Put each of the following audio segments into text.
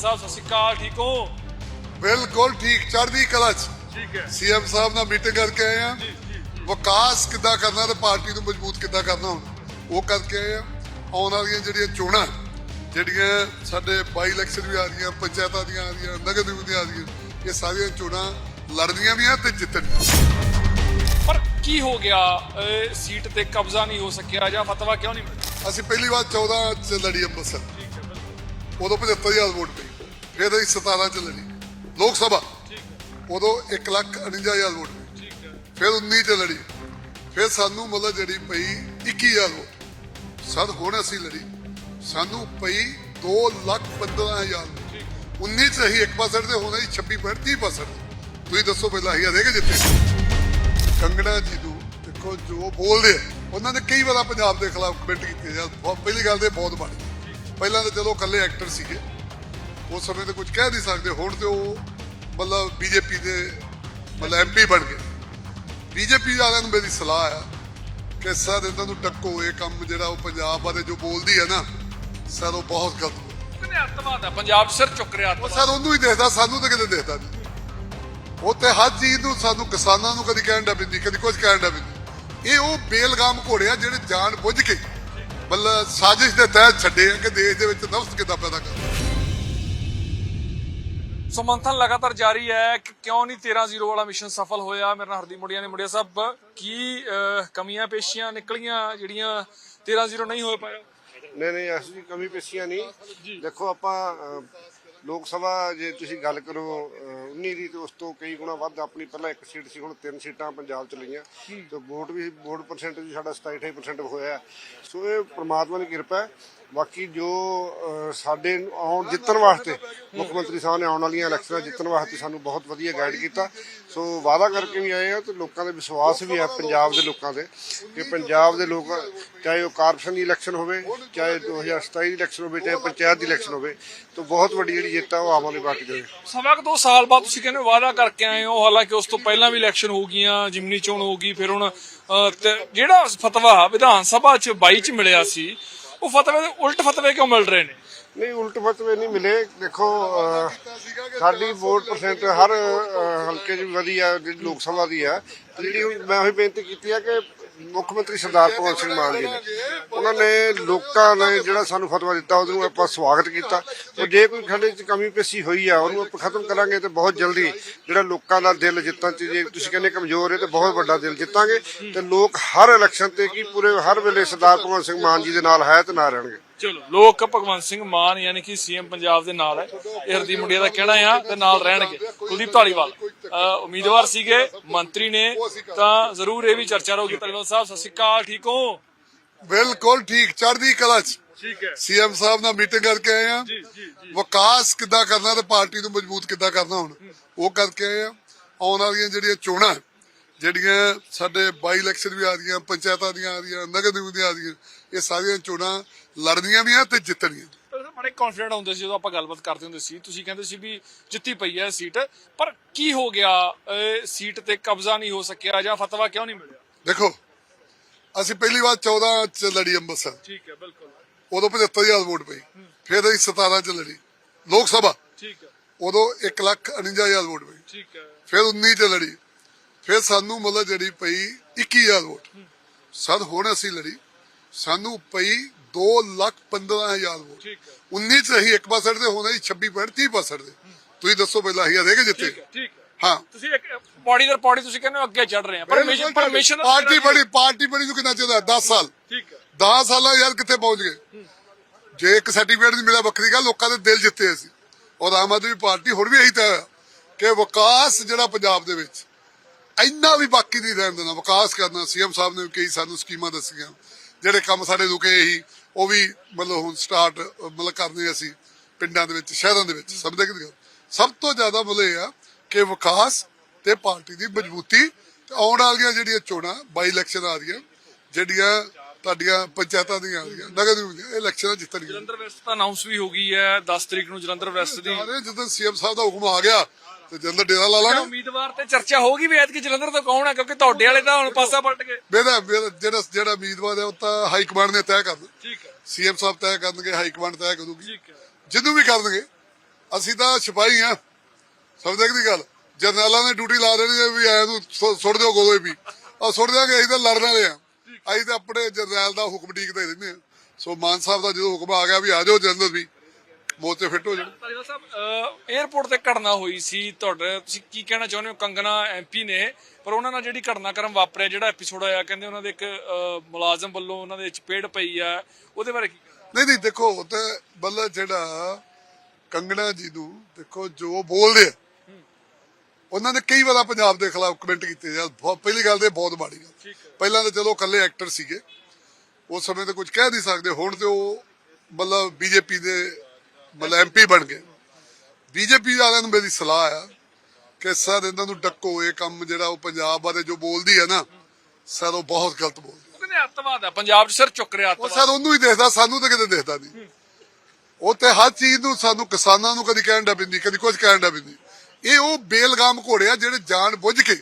ਸਾਹਿਬ ਸਤਿ ਸ਼੍ਰੀ ਅਕਾਲ ਠੀਕ ਹੋ? ਬਿਲਕੁਲ ਠੀਕ ਚੜ੍ਹਦੀ ਕਲਾ ਚ। ਠੀਕ ਹੈ। ਸੀਐਮ ਸਾਹਿਬ ਨਾਲ ਮੀਟਿੰਗ ਕਰਕੇ ਆਏ ਆ ਵਿਕਾਸ ਕਿੱਦਾਂ ਕਰਨਾ ਤੇ ਪਾਰਟੀ ਨੂੰ ਮਜ਼ਬੂਤ ਕਿੱਦਾਂ ਕਰਨਾ ਹੁਣ ਉਹ ਕਰਕੇ ਆਏ ਆ ਆਉਣ ਵਾਲੀਆਂ ਜਿਹੜੀਆਂ ਚੋਣਾਂ ਜਿਹੜੀਆਂ ਸਾਡੇ ਬਾਈ ਇਲੈਕਸ਼ਨ ਵੀ ਆ ਰਹੀਆਂ ਪੰਚਾਇਤਾਂ ਦੀਆਂ ਆ ਰਹੀਆਂ ਨਗਰ ਨਿਗਮ ਦੀਆਂ ਆ ਰਹੀਆਂ ਇਹ ਸਾਰੀਆਂ ਚੋਣਾਂ ਲੜਨੀਆਂ ਵੀ ਆ ਤੇ ਜਿੱਤਣੀਆਂ ਪਰ ਕੀ ਹੋ ਗਿਆ? ਸੀਟ ਤੇ ਕਬਜ਼ਾ ਨਹੀਂ ਹੋ ਸਕਿਆ ਜਾਂ ਫਤਵਾ ਕਿਉਂ ਨਹੀਂ ਮਿਲਿਆ? ਅਸੀਂ ਪਹਿਲੀ ਵਾਰ 14 ਚ ਲੜੀ ਅੰਮ੍ਰਿਤਸਰ। ਠੀਕ ਹੈ ਉਦੋਂ 75000 ਵੋਟ ਪਈ। ਫਿਰ ਅਸੀਂ 17 ਚ ਲੜੀ। ਲੋਕ ਸਭਾ। ਉਦੋਂ 1 ਲੱਖ 49000 ਵੋਟ ਪਈ ਠੀਕ ਹੈ। ਫਿਰ 19 ਚ ਲੜੀ। ਫਿਰ ਸਾਨੂੰ ਮਤਲਬ ਜਿਹੜੀ ਪਈ 21000 ਵੋਟ। ਸਦ ਹੁਣ ਅਸੀਂ ਲੜੀ। ਸਾਨੂੰ ਪਈ 2 ਲੱਖ 15000 ਠੀਕ 19 ਚ ਅਸੀਂ 1% ਤੇ ਹੁਣ ਅਸੀਂ 26 ਪੁਆਇੰਟ 30% ਤੁਸੀਂ ਦੱਸੋ ਪਹਿਲਾਂ ਅਸੀਂ ਦੇਗੇ ਜਿੱਤੇ। ਕੰਗਣਾ ਜੀ ਨੂੰ ਦੇਖੋ ਜੋ ਬੋਲਦੇ ਉਹਨਾਂ ਨੇ ਕਈ ਵਾਰ ਪੰਜਾਬ ਦੇ ਖਿਲਾਫ ਕਮੈਂਟ ਕੀਤੇ ਜਾਂ ਪਹਿਲੀ ਗੱਲ ਤੇ ਬਹੁਤ ਮਾੜੀ। ਪਹਿਲਾਂ ਤਾਂ ਚਲੋ ਇਕੱਲੇ ਐਕਟਰ ਸੀਗੇ। ਉਸ ਸਮੇਂ ਤੇ ਕੁਝ ਕਹਿ ਨਹੀਂ ਸਕਦੇ ਹੁਣ ਤੇ ਉਹ ਮਤਲਬ ਬੀਜੇਪੀ ਦੇ ਮਤਲਬ ਐਮਪੀ ਬਣ ਗਏ। ਬੀਜੇਪੀ ਵਾਲਿਆਂ ਨੂੰ ਮੇਰੀ ਸਲਾਹ ਆ ਕਿ ਸਰ ਇਹਨਾਂ ਨੂੰ ਟੱਕੋ ਇਹ ਕੰਮ ਜਿਹੜਾ ਉਹ ਪੰਜਾਬ ਬਾਰੇ ਜੋ ਬੋਲਦੀ ਹੈ ਨਾ ਸਰ ਉਹ ਬਹੁਤ ਗਲਤ ਬੋਲਦੀ ਕਿੰਨੇ ਅੱਤਵਾਦ ਹੈ ਪੰਜਾਬ ਸਿਰ ਚੁੱਕ ਰਿਹਾ ਉਹ ਸਰ ਉਹਨੂੰ ਹੀ ਦੇਖਦਾ ਸਾਨੂੰ ਤਾਂ ਕਿਤੇ ਦੇਖਦਾ ਨਹੀਂ। ਉਹ ਤੇ ਹਰ ਚੀਜ਼ ਨੂੰ ਸਾਨੂੰ ਕਿਸਾਨਾਂ ਨੂੰ ਕਦੀ ਕਹਿਣ ਦਾ ਬਿੰਦੀ ਕਦੀ ਕੁਝ ਕਹਿਣ ਦਾ ਬਿੰਦੀ ਇਹ ਉਹ ਬੇਲਗਾਮ ਘੋੜੇ ਆ ਜਿਹੜੇ ਜਾਣ ਬੁੱਝ ਕੇ ਮਤਲਬ ਸਾਜ਼ਿਸ਼ ਦੇ ਤਹਿਤ ਛੱਡੇ ਆ ਕਿ ਦੇਸ਼ ਦੇ ਵਿੱਚ ਨਫ਼ਸ ਕਿੱਦਾਂ ਪੈਦਾ ਕਰਨਾ ਸੋ ਮੰਥਨ ਲਗਾਤਾਰ ਜਾਰੀ ਹੈ ਕਿ ਕਿਉਂ ਨਹੀਂ 13-0 ਵਾਲਾ ਮਿਸ਼ਨ ਸਫਲ ਹੋਇਆ? ਮੇਰੇ ਨਾਲ ਹਰਦੀਪ ਮੁੰਡਿਆ ਨੇ ਮੁੰਡਿਆ ਸਾਹਿਬ ਕੀ ਕਮੀਆਂ ਪੇਸ਼ੀਆਂ ਨਿਕਲੀਆਂ ਜਿਹੜੀਆਂ 13-0 ਨਹੀਂ ਹੋ ਪਾਇਆ? ਨਹੀਂ ਨਹੀਂ ਐਸੀ ਕਮੀ ਪੇਸ਼ੀਆਂ ਨਹੀਂ। ਦੇਖੋ ਆਪਾਂ ਲੋਕ ਸਭਾ ਜੇ ਤੁਸੀਂ ਗੱਲ ਕਰੋ ਅਹ, 19 ਦੀ ਤੇ ਉਸ ਤੋਂ ਕਈ ਗੁਣਾ ਵੱਧ ਆਪਣੀ ਪਹਿਲਾਂ ਇੱਕ ਸੀਟ ਸੀ ਹੁਣ ਤਿੰਨ ਸੀਟਾਂ ਪੰਜਾਬ ਚ ਲਈਆਂ। ਤੇ ਵੋਟ ਵੀ ਵੋਟ ਪਰਸੈਂਟੇਜ ਵੀ ਸਾਡਾ 27-28% ਹੋਇਆ। ਸੋ ਇਹ ਪ੍ਰਮਾਤਮਾ ਦੀ ਕਿਰਪਾ ਹੈ। ਬਾਕੀ ਜੋ ਸਾਡੇ ਆਉਣ ਜਿੱਤਣ ਵਾਸਤੇ ਮੁੱਖ ਮੰਤਰੀ ਸਾਹਿਬ ਨੇ ਆਉਣ ਵਾਲੀਆਂ ਇਲੈਕਸ਼ਨਾਂ ਜਿੱਤਣ ਵਾਸਤੇ ਸਾਨੂੰ ਬਹੁਤ ਵਧੀਆ ਗਾਈਡ ਕੀਤਾ। ਸੋ ਵਾਅਦਾ ਕਰਕੇ ਵੀ ਆਏ ਆ ਤੇ ਲੋਕਾਂ ਦੇ ਵਿਸ਼ਵਾਸ ਵੀ ਆ ਪੰਜਾਬ ਦੇ ਲੋਕਾਂ ਦੇ ਕਿ ਪੰਜਾਬ ਦੇ ਲੋਕ, ਚਾਹੇ ਉਹ ਕਾਰਪੋਰੇਸ਼ਨ ਦੀ ਇਲੈਕਸ਼ਨ ਹੋਵੇ, ਚਾਹੇ 2027 ਦੀ ਇਲੈਕਸ਼ਨ ਹੋਵੇ, ਚਾਹੇ ਪੰਚਾਇਤ ਦੀ ਇਲੈਕਸ਼ਨ ਹੋਵੇ, ਤਾਂ ਬਹੁਤ ਵੱਡੀ ਜਿਹੜੀ ਜਿੱਤ ਆ ਉਹ ਆਮ ਆਦਮੀ ਪਾਰਟੀ ਦੀ ਹੋਵੇ ਸਵਾ ਕੁ ਦੋ ਸਾਲ ਬਾਅਦ ਤੁਸੀਂ ਕਹਿੰਦੇ ਹੋ ਵਾਅਦਾ ਕਰਕੇ ਆਏ ਹੋ, ਹਾਲਾਂਕਿ ਉਸ ਤੋਂ ਪਹਿਲਾਂ ਵੀ ਇਲੈਕਸ਼ਨ ਹੋ ਗਈਆਂ, ਜਿਮਨੀ ਚੋਣ ਹੋ ਗਈ, ਫਿਰ ਹੁਣ ਜਿਹੜਾ ਫਤਵਾ ਵਿਧਾਨ ਸਭਾ 'ਚ 22 'ਚ ਮਿਲਿਆ ਸੀ ਉਹ ਫਤਵੇ ਦੇ ਉਲਟ ਫਤਵੇ ਕਿਉਂ ਮਿਲ ਰਹੇ ਨੇ? ਨਹੀਂ, ਉਲਟ ਫਤਵੇ ਨਹੀਂ ਮਿਲੇ। ਦੇਖੋ ਸਾਡੀ ਵੋਟ ਪਰਸੈਂਟ ਹਰ ਹਲਕੇ 'ਚ ਵਧੀਆ ਜਿਹੜੀ ਲੋਕ ਸਭਾ ਦੀ ਆ। ਜਿਹੜੀ ਮੈਂ ਉਹੀ ਬੇਨਤੀ ਕੀਤੀ ਆ ਕਿ ਮੁੱਖ ਮੰਤਰੀ ਸਰਦਾਰ ਭਗਵੰਤ ਸਿੰਘ ਮਾਨ ਜੀ ਨੇ। ਉਹਨਾਂ ਨੇ ਲੋਕਾਂ ਨੇ ਜਿਹੜਾ ਸਾਨੂੰ ਫਤਵਾ ਦਿੱਤਾ, ਉਹਨੂੰ ਆਪਾਂ ਸਵਾਗਤ ਕੀਤਾ। ਉਹ ਜੇ ਕੋਈ ਸਾਡੇ 'ਚ ਕਮੀ ਪੇਸ਼ੀ ਹੋਈ ਆ, ਉਹਨੂੰ ਆਪਾਂ ਖਤਮ ਕਰਾਂਗੇ ਤੇ ਬਹੁਤ ਜਲਦੀ ਜਿਹੜਾ ਲੋਕਾਂ ਦਾ ਦਿਲ ਜਿੱਤਣ 'ਚ ਜੇ ਤੁਸੀਂ ਕਹਿੰਦੇ ਕਮਜ਼ੋਰ ਹੈ ਤੇ ਬਹੁਤ ਵੱਡਾ ਦਿਲ ਜਿੱਤਾਂਗੇ। ਤੇ ਲੋਕ ਹਰ ਇਲੈਕਸ਼ਨ ਤੇ ਕੀ ਪੂਰੇ ਹਰ ਵੇਲੇ ਸਰਦਾਰ ਭਗਵੰਤ ਸਿੰਘ ਮਾਨ ਜੀ ਦੇ ਨਾਲ ਹੈ ਤੇ ਨਾ ਰਹਿਣਗੇ। ਚਲੋ, ਲੋਕ ਭਗਵੰਤ ਸਿੰਘ ਮਾਨ ਯਾਨੀ ਕਿ ਸੀਐਮ ਪੰਜਾਬ ਦੇ ਨਾਲ ਹੈ। ਇਹ ਹਰਦੀਪ ਮੁੰਡਿਆ ਦਾ ਕਹਿਣਾ ਆ, ਤੇ ਨਾਲ ਰਹਿਣਗੇ। ਕੁਲਦੀਪ ਢਾਲੀਵਾਲ ਉਮੀਦਵਾਰ ਸੀਗੇ ਮੰਤਰੀ ਨੇ ਤਾਂ ਜ਼ਰੂਰ ਇਹ ਵੀ ਚਰਚਾ ਰਹੂਗੀ। ਧਾਲੀਵਾਲ ਸਾਹਿਬ ਸਤਿ ਸ਼੍ਰੀ ਅਕਾਲ ਠੀਕ ਹੋ? ਬਿਲਕੁਲ ਠੀਕ ਚੜ੍ਹਦੀ ਕਲਾ ਚ। ਠੀਕ ਹੈ। ਸੀਐਮ ਸਾਹਿਬ ਨਾਲ ਮੀਟਿੰਗ ਕਰਕੇ ਆਏ ਆ। ਜੀ ਜੀ ਜੀ। ਵਿਕਾਸ ਕਿੱਦਾਂ ਕਰਨਾ ਤੇ ਪਾਰਟੀ ਨੂੰ ਮਜ਼ਬੂਤ ਕਿੱਦਾਂ ਕਰਨਾ ਹੁਣ ਉਹ ਕਰਕੇ ਆਏ ਆ। ਆਉਣ ਵਾਲੀਆਂ ਜਿਹੜੀਆਂ ਚੋਣਾਂ ਜਿਹੜੀਆਂ ਸਾਡੇ ਬਾਈ ਇਲੈਕਸ਼ਨ ਵੀ ਆ ਰਹੀਆਂ ਪੰਚਾਇਤਾਂ ਦੀਆਂ ਆ ਰਹੀਆਂ ਨਗਰ ਨਿਗਮ ਦੀਆਂ ਆ ਰਹੀਆਂ ਇਹ ਸਾਰੀਆਂ ਚੋਣਾਂ ਲੜਨੀਆਂ ਵੀ ਆ ਤੇ ਜਿੱਤਣੀਆਂ ਬੜੇ ਕੌਨਫੀਡੈਂਟ ਹੁੰਦੇ ਸੀ ਜਦੋਂ ਆਪਾਂ ਗੱਲਬਾਤ ਕਰਦੇ ਹੁੰਦੇ ਸੀ। ਤੁਸੀਂ ਕਹਿੰਦੇ ਸੀ ਵੀ ਜਿੱਤੀ ਪਈ ਹੈ ਸੀਟ ਪਰ ਕੀ ਹੋ ਗਿਆ? ਸੀਟ ਤੇ ਕਬਜ਼ਾ ਨਹੀਂ ਹੋ ਸਕਿਆ ਜਾਂ ਫਤਵਾ ਕਿਉਂ ਨਹੀਂ ਮਿਲਿਆ? ਦੇਖੋ ਅਸੀਂ ਪਹਿਲੀ ਵਾਰ 14 ਚ ਲੜੀ ਅੰਮ੍ਰਿਤਸਰ। ਠੀਕ ਹੈ ਬਿਲਕੁਲ। ਉਦੋਂ 75000 ਵੋਟ ਪਈ। ਫਿਰ ਅਸੀਂ 17 ਚ ਲੜੀ। ਲੋਕ ਸਭਾ। ਠੀਕ ਹੈ। ਉਦੋਂ 1 ਲੱਖ 49000 ਵੋਟ ਪਈ। ਠੀਕ ਹੈ। ਫਿਰ 19 ਚ ਲੜੀ। ਫਿਰ ਸਾਨੂੰ ਮਤਲਬ ਜਿਹੜੀ ਪਈ 21000 ਵੋਟ। ਸਦ ਹੁਣ ਅਸੀਂ ਲੜੀ। ਸਾਨੂੰ ਪਈ 2 ਲੱਖ 15000 ਵੋਟ। ਠੀਕ ਹੈ। 19 ਚ ਅਸੀਂ 1% ਤੇ ਹੁਣ ਅਸੀਂ 26.30% ਦੇ। ਤੁਸੀਂ ਦੱਸੋ ਪਹਿਲਾਂ ਅਸੀਂ ਦੇਗੇ ਜਿੱਤੇ। ਠੀਕ ਹੈ ਠੀਕ ਹੈ। ਹਾਂ। ਤੁਸੀਂ ਇੱਕ ਪੌੜੀ ਦਰ ਪੌੜੀ ਤੁਸੀਂ ਕਹਿੰਦੇ ਹੋ ਅੱਗੇ ਚੜ ਰਹੇ ਆ ਪਰ ਮਿਸ਼ਨ ਪਰ ਮਿਸ਼ਨ ਪਾਰਟੀ ਬੜੀ ਪਾਰਟੀ ਬੜੀ ਨੂੰ ਕਿੰਨਾ ਚਾਹੀਦਾ 10 ਸਾਲ। ਠੀਕ ਹੈ। 10 ਸਾਲਾਂ ਯਾਰ ਕਿੱਥੇ ਪਹੁੰਚ ਗਏ? ਜੇ ਇੱਕ ਸਰਟੀਫਿਕੇਟ ਨਹੀਂ ਮਿਲਿਆ ਵੱਖਰੀ ਗੱਲ ਲੋਕਾਂ ਦੇ ਦਿਲ ਜਿੱਤੇ ਅਸੀਂ। ਔਰ ਆਮ ਆਦਮੀ ਪਾਰਟੀ ਹੁਣ ਵੀ ਇਹੀ ਤਾਂ ਹੈ ਕਿ ਵਿਕਾਸ ਜਿਹੜਾ ਪੰਜਾਬ ਦੇ ਵਿੱਚ ਇੰਨਾ ਵੀ ਬਾਕੀ ਨਹੀਂ ਰਹਿਣ ਦੇਣਾ। ਵਿਕਾਸ ਕਰਨਾ। ਸੀਐਮ ਸਾਹਿਬ ਨੇ ਕਈ ਸਾਨੂੰ ਸਕੀਮਾਂ ਦੱਸੀਆਂ। ਜਿਹੜੇ ਕੰਮ ਸਾਡੇ ਰੁਕੇ ਸੀ ਉਹ ਵੀ ਮਤਲਬ ਹੁਣ ਸਟਾਰਟ ਮਤਲਬ ਕਰਨੇ ਅਸੀਂ ਪਿੰਡਾਂ ਦੇ ਵਿੱਚ ਸ਼ਹਿਰਾਂ ਦੇ ਵਿੱਚ ਸਭ ਦੇ ਸਭ ਤੋਂ ਜ਼ਿਆਦਾ ਮਤਲਬ ਇਹ ਆ ਕਿ ਵਿਕਾਸ ਤੇ ਪਾਰਟੀ ਦੀ ਮਜ਼ਬੂਤੀ ਤੇ ਆਉਣ ਵਾਲੀਆਂ ਜਿਹੜੀਆਂ ਚੋਣਾਂ ਬਾਈ ਇਲੈਕਸ਼ਨ ਆ ਰਹੀਆਂ ਜਿਹੜੀਆਂ ਤੁਹਾਡੀਆਂ ਪੰਚਾਇਤਾਂ ਦੀਆਂ ਆ ਰਹੀਆਂ ਨਗਰ ਨਿਗਮ ਦੀਆਂ ਇਹ ਇਲੈਕਸ਼ਨਾਂ ਜਿੱਤਣਗੀਆਂ। ਜਲੰਧਰ ਵੈਸਟ ਤਾਂ ਅਨਾਉਂਸ ਵੀ ਹੋ ਗਈ ਹੈ 10 ਤਰੀਕ ਨੂੰ ਜਲੰਧਰ ਵੈਸਟ ਦੀ ਜਦੋਂ ਸੀਐਮ ਸਾਹਿਬ ਦਾ ਹੁਕਮ ਆ ਗਿਆ ਤੇ ਜਲੰਧਰ ਡੇਰਾ ਲਾ ਲਾਂਗੇ। ਉਮੀਦਵਾਰ ਤੇ ਚਰਚਾ ਹੋਗੀ ਵੀ ਐਤਕੀ ਜਲੰਧਰ ਤੋਂ ਕੌਣ ਹੈ ਕਿਉਂਕਿ ਤੁਹਾਡੇ ਵਾਲੇ ਤਾਂ ਹੁਣ ਪਾਸਾ ਪਲਟ ਗਏ। ਮੇਰਾ ਜਿਹੜਾ ਜਿਹੜਾ ਉਮੀਦਵਾਰ ਹੈ ਉਹ ਤਾਂ ਹਾਈ ਕਮਾਂਡ ਨੇ ਤੈਅ ਕਰਨਾ। ਠੀਕ ਹੈ। ਸੀਐਮ ਸਾਹਿਬ ਤੈਅ ਕਰਨਗੇ ਹਾਈ ਕਮਾਂਡ ਤੈਅ ਕਰੂਗੀ। ਠੀਕ ਹੈ। ਜਿਹਨੂੰ ਵੀ ਕਰਨਗੇ ਅਸੀਂ ਤਾਂ ਸਿਪਾਹੀ ਆ। ਸਮਝਦੇ ਦੀ ਗੱਲ? ਜਰਨੈਲਾਂ ਨੇ ਡਿਊਟੀ ਲਾ ਦੇਣੀ ਹੈ ਵੀ ਐ ਨੂੰ ਸੁੱਟ ਦਿਓ ਗੋਲੇ ਵੀ। ਆ ਸੁੱਟ ਦਿਆਂਗੇ ਅਸੀਂ ਤਾਂ ਲੜਨ ਵਾਲੇ ਆ। ਅਸੀਂ ਤਾਂ ਆਪਣੇ ਜਰਨੈਲ ਦਾ ਹੁਕਮ ਡੀਕਦੇ ਰਹਿੰਦੇ ਆ। ਸੋ ਮਾਨ ਸਾਹਿਬ ਦਾ ਜਦੋਂ ਹੁਕਮ ਆ ਗਿਆ ਵੀ ਆ ਜਾਓ ਜਨਰਲ ਵੀ। ਮੋਰਚੇ ਫਿੱਟ ਹੋ ਜਾਣ। ਧਾਲੀਵਾਲ ਸਾਹਿਬ 에어ਪੋਰਟ ਤੇ ਘਟਨਾ ਹੋਈ ਸੀ ਤੁਹਾਡੇ ਤੁਸੀਂ ਕੀ ਕਹਿਣਾ ਚਾਹੁੰਦੇ ਹੋ? ਕੰਗਨਾ ਐਮਪੀ ਨੇ ਪਰ ਉਹਨਾਂ ਨਾਲ ਜਿਹੜੀ ਘਟਨਾਕ੍ਰਮ ਵਾਪਰਿਆ ਜਿਹੜਾ ਐਪੀਸੋਡ ਆਇਆ ਕਹਿੰਦੇ ਉਹਨਾਂ ਦੇ ਇੱਕ ਮੁਲਾਜ਼ਮ ਵੱਲੋਂ ਉਹਨਾਂ ਦੇ ਚਪੇੜ ਪਈ ਆ ਉਹਦੇ ਬਾਰੇ ਕੀ ਕਹਿਣਾ? ਨਹੀਂ ਨਹੀਂ ਦੇਖੋ ਤੇ ਬੱਲਾ ਜਿਹੜਾ ਕੰਗਣਾ ਜੀ ਨੂੰ ਦੇਖੋ ਜੋ ਬੋਲਦੇ ਆ ਉਹਨਾਂ ਨੇ ਕਈ ਵਾਰ ਪੰਜਾਬ ਦੇ ਖਿਲਾਫ ਕਮੈਂਟ ਕੀਤੇ ਜਾਂ ਬਹੁਤ ਪਹਿਲੀ ਗੱਲ ਤੇ ਬਹੁਤ ਮਾੜੀ ਗੱਲ ਪਹਿਲਾਂ ਤਾਂ ਚਲੋ ਇਕੱਲੇ ਐਕਟਰ ਸੀਗੇ। ਉਸ ਸਮੇਂ ਤੇ ਕੁਝ ਕਹਿ ਨਹੀਂ ਸਕਦੇ। ਹੁਣ ਤੇ ਉਹ ਮਤਲਬ ਬੀਜੇਪੀ ਦੇ ਮਤਲਬ ਐਮਪੀ ਬਣ ਗਏ। ਬੀਜੇਪੀ ਵਾਲਿਆਂ ਨੂੰ ਮੇਰੀ ਸਲਾਹ ਆ ਕਿ ਸਰ ਇਹਨਾਂ ਨੂੰ ਡੱਕੋ ਇਹ ਕੰਮ ਜਿਹੜਾ ਉਹ ਪੰਜਾਬ ਬਾਰੇ ਜੋ ਬੋਲਦੀ ਹੈ ਨਾ ਸਰ ਉਹ ਬਹੁਤ ਗਲਤ ਬੋਲਦੀ। ਕਹਿੰਦੇ ਅੱਤਵਾਦ ਆ ਪੰਜਾਬ 'ਚ ਸਿਰ ਚੁੱਕ ਰਿਹਾ ਉਹ ਅੱਤਵਾਦ। ਸਰ ਉਹਨੂੰ ਹੀ ਦੇਖਦਾ ਸਾਨੂੰ ਤਾਂ ਕਿਤੇ ਦੇਖਦਾ ਨਹੀਂ। ਉਹ ਤੇ ਹਰ ਚੀਜ਼ ਨੂੰ ਸਾਨੂੰ ਕਿਸਾਨਾਂ ਨੂੰ ਕਦੀ ਕਹਿਣ ਦਾ ਬਿੰਦੀ ਕਦੀ ਕੁਝ ਕਹਿਣ ਦਾ ਬਿੰਦੀ ਇਹ ਉਹ ਬੇਲਗਾਮ ਘੋੜੇ ਆ ਜਿਹੜੇ ਜਾਣ ਬੁੱਝ ਕੇ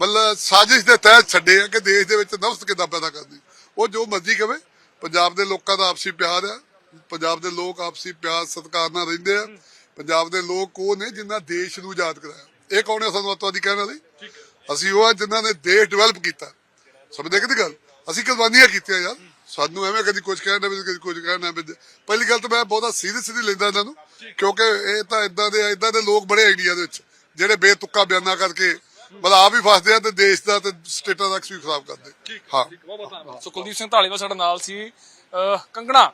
ਮਤਲਬ ਸਾਜ਼ਿਸ਼ ਦੇ ਤਹਿਤ ਛੱਡੇ ਆ ਕਿ ਦੇਸ਼ ਦੇ ਵਿੱਚ ਨਫ਼ਸ ਕਿੱਦਾਂ ਪੈਦਾ ਕਰਦੀ। ਉਹ ਜੋ ਮਰਜ਼ੀ ਕਵੇ ਪੰਜਾਬ ਦੇ ਲੋਕਾਂ ਦਾ ਆਪਸੀ ਪਿਆਰ ਆ ਪੰਜਾਬ ਦੇ ਲੋਕ ਆਪਸੀ ਪਿਆਰ ਸਤਿਕਾਰ ਨਾਲ ਰਹਿੰਦੇ ਆ। ਪੰਜਾਬ ਦੇ ਲੋਕ ਉਹ ਨੇ ਜਿਨ੍ਹਾਂ ਦੇਸ਼ ਨੂੰ ਆਜ਼ਾਦ ਕਰਾਇਆ। ਇਹ ਕੌਣ ਹੈ ਸਾਨੂੰ ਅੱਤਵਾਦੀ ਕਹਿਣ ਵਾਲੇ? ਅਸੀਂ ਉਹ ਆ ਜਿਨ੍ਹਾਂ ਨੇ ਦੇਸ਼ ਡਿਵੈਲਪ ਕੀਤਾ। ਸਮਝਦੇ ਕਿ ਗੱਲ? ਅਸੀਂ ਕੁਰਬਾਨੀਆਂ ਕੀਤੀਆਂ ਯਾਰ। ਸਾਨੂੰ ਐਵੇਂ ਕਦੀ ਕੁਝ ਕਹਿਣਾ ਵੀ ਕਦੀ ਕੁਝ ਕਹਿਣਾ ਵੀ ਪਹਿਲੀ ਗੱਲ ਤਾਂ ਮੈਂ ਬਹੁਤਾ ਸੀਰੀਅਸ ਨਹੀਂ ਲੈਂਦਾ ਇਹਨਾਂ ਨੂੰ ਕਿਉਂਕਿ ਇਹ ਤਾਂ ਇਦਾਂ ਦੇ ਇਦਾਂ ਦੇ ਲੋਕ ਬੜੇ ਇੰਡੀਆ ਦੇ ਵਿੱਚ ਜਿਹੜੇ ਬੇਤੁੱਕਾ ਬਿਆਨਾਂ ਕਰਕੇ ਮਤਲਬ ਆਪ ਵੀ ਫਸਦੇ ਆ ਤੇ ਦੇਸ਼ ਦਾ ਤੇ ਸਟੇਟਾਂ ਦਾ ਵੀ ਖਰਾਬ ਕਰਦੇ। ਹਾਂ ਸੋ ਕੁਲਦੀਪ ਸਿੰਘ ਢਾਲੀਵਾਲ ਸਾਡੇ ਨਾਲ ਸੀ। ਕੰਗਣਾ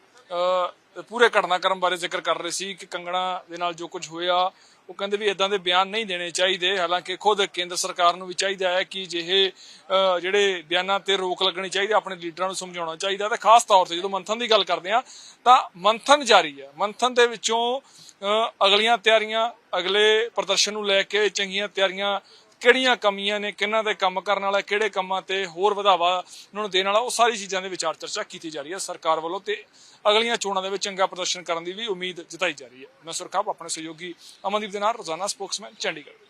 ਪੂਰੇ ਘਟਨਾਕ੍ਰਮ ਬਾਰੇ ਜ਼ਿਕਰ ਕਰ ਰਹੇ ਸੀ ਕਿ ਕੰਗਣਾ ਦੇ ਨਾਲ ਜੋ ਕੁਝ ਹੋਇਆ ਉਹ ਕਹਿੰਦੇ ਵੀ ਇਦਾਂ ਦੇ ਬਿਆਨ ਨਹੀਂ ਦੇਣੇ ਚਾਹੀਦੇ। ਹਾਲਾਂਕਿ ਖੁਦ ਕੇਂਦਰ ਸਰਕਾਰ ਨੂੰ ਵੀ ਚਾਹੀਦਾ ਹੈ ਕਿ ਜਿਹੇ ਜਿਹੜੇ ਬਿਆਨਾਂ ਤੇ ਰੋਕ ਲੱਗਣੀ ਚਾਹੀਦੀ ਹੈ, ਆਪਣੇ ਲੀਡਰਾਂ ਨੂੰ ਸਮਝਾਉਣਾ ਚਾਹੀਦਾ ਤੇ ਖਾਸ ਤੌਰ ਤੇ ਜਦੋਂ ਮੰਥਨ ਦੀ ਗੱਲ ਕਰਦੇ ਆ ਤਾਂ ਮੰਥਨ ਜਾਰੀ ਹੈ। ਮੰਥਨ ਦੇ ਵਿੱਚੋਂ ਅਗਲੀਆਂ ਤਿਆਰੀਆਂ ਅਗਲੇ ਪ੍ਰਦਰਸ਼ਨ ਨੂੰ ਲੈ ਕੇ ਚੰਗੀਆਂ ਤਿਆਰੀਆਂ ਕਿਹੜੀਆਂ ਕਮੀਆਂ ਨੇ, ਕਿਹਨਾਂ ਦੇ ਕੰਮ ਕਰਨ ਵਾਲਾ, ਕਿਹੜੇ ਕੰਮਾਂ ਤੇ ਹੋਰ ਵਧਾਵਾ ਉਹਨਾਂ ਨੂੰ ਦੇਣ ਵਾਲਾ, ਉਹ ਸਾਰੀ ਚੀਜ਼ਾਂ ਦੇ ਵਿਚਾਰ ਚਰਚਾ ਕੀਤੀ ਜਾ ਰਹੀ ਹੈ ਸਰਕਾਰ ਵੱਲੋਂ ਤੇ ਅਗਲੀਆਂ ਚੋਣਾਂ ਦੇ ਵਿੱਚ ਚੰਗਾ ਪ੍ਰਦਰਸ਼ਨ ਕਰਨ ਦੀ ਵੀ ਉਮੀਦ ਜਤਾਈ ਜਾ ਰਹੀ ਹੈ। ਮੈਂ ਸੁਰਖਾਬ ਆਪਣੇ ਸਹਿਯੋਗੀ ਅਮਨਦੀਪ ਦੇ ਨਾਲ ਰੋਜ਼ਾਨਾ ਸਪੋਕਸਮੈਨ ਚੰਡੀਗੜ੍ਹ।